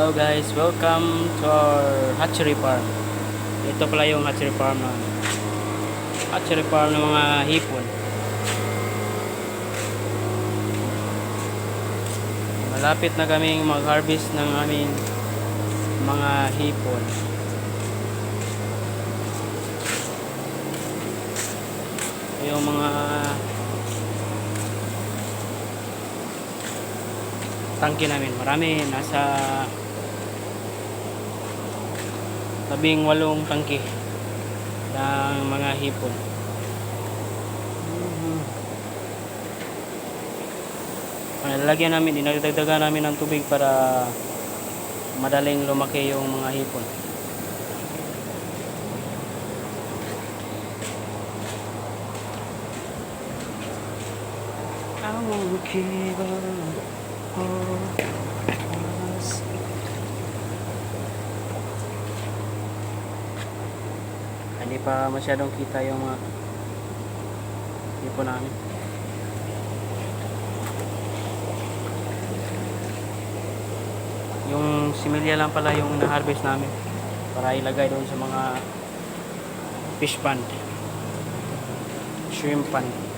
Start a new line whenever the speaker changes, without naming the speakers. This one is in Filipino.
Hello guys, welcome to our hatchery farm. Ito pala yung hatchery farm na hatchery farm ng mga hipon. Malapit na kaming mag-harvest ng aming mga hipon. Yung mga tangke namin. Marami, nasa labing walong tangke ng mga hipon. Lalagyan namin, dinagdagdagan namin ng tubig para madaling lumaki yung mga hipon. I won't give up. Oh, Hindi pa masyadong kita yung mga hipon namin. Yung similya lang pala yung na-harvest namin para ilagay doon sa mga fish pond, shrimp pond.